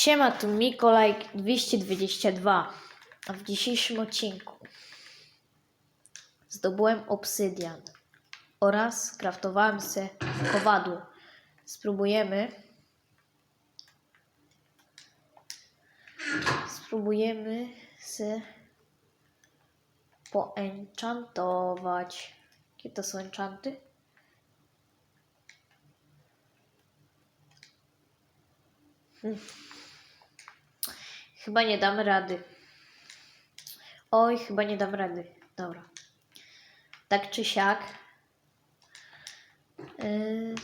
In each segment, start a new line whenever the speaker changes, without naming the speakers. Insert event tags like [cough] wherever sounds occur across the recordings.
Siema, tu Mikołaj 222. A w dzisiejszym odcinku zdobyłem obsydian oraz kraftowałem se kowadło. Spróbujemy. Spróbujemy se poenchantować. Jakie to są enchanty? Chyba nie dam rady. Oj, chyba nie dam rady. Dobra. Tak czy siak. Yy,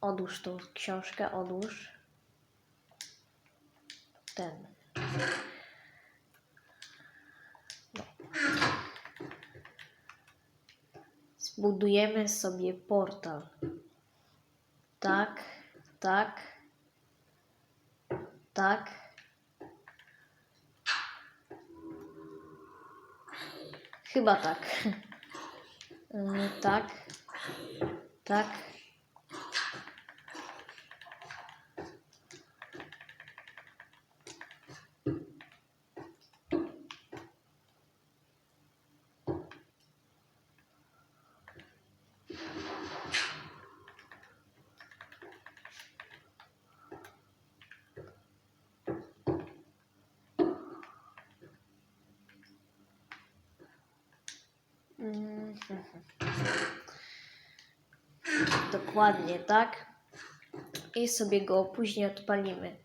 odłóż tą książkę, odłóż. Ten. No. Zbudujemy sobie portal. Tak, tak, tak. Tak. Yy, tak. Tak. Dokładnie tak. I sobie go później odpalimy.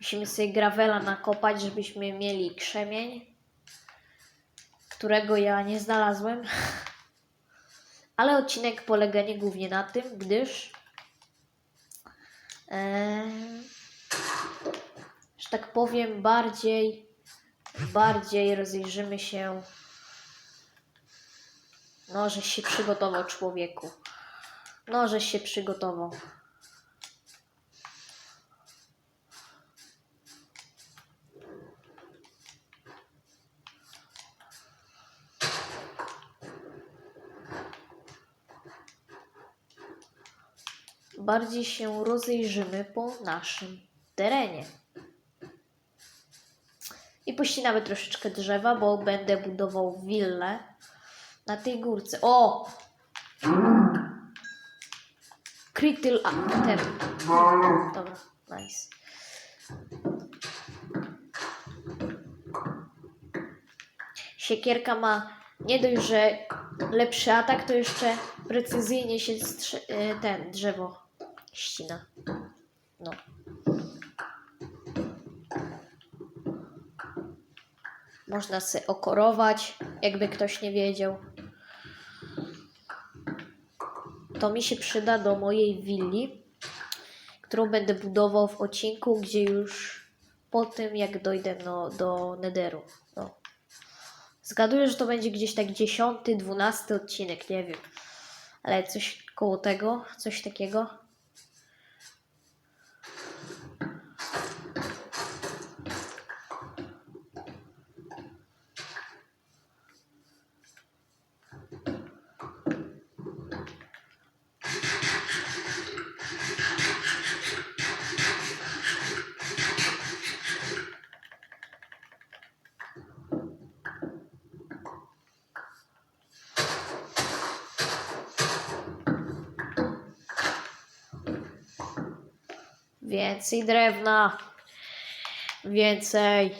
Musimy sobie gravela nakopać, żebyśmy mieli krzemień, którego ja nie znalazłem. [laughs] Ale odcinek polega nie głównie na tym, gdyż że tak powiem bardziej bardziej rozejrzymy się no, żeś się przygotował, człowieku. No, żeś się przygotował. Bardziej się rozejrzymy po naszym terenie. I pościnamy troszeczkę drzewa, bo będę budował willę na tej górce. O! Krytyl a ten. Dobra, nice. Siekierka ma nie dość, że lepszy atak, to jeszcze precyzyjnie się y, ten drzewo ścina. No. Można sobie okorować, jakby ktoś nie wiedział. To mi się przyda do mojej willi, którą będę budował w odcinku, gdzie już po tym, jak dojdę no, do Nederu. No. Zgaduję, że to będzie gdzieś tak 10, 12 odcinek, nie wiem. Ale coś koło tego, coś takiego. Więcej drewna. Więcej.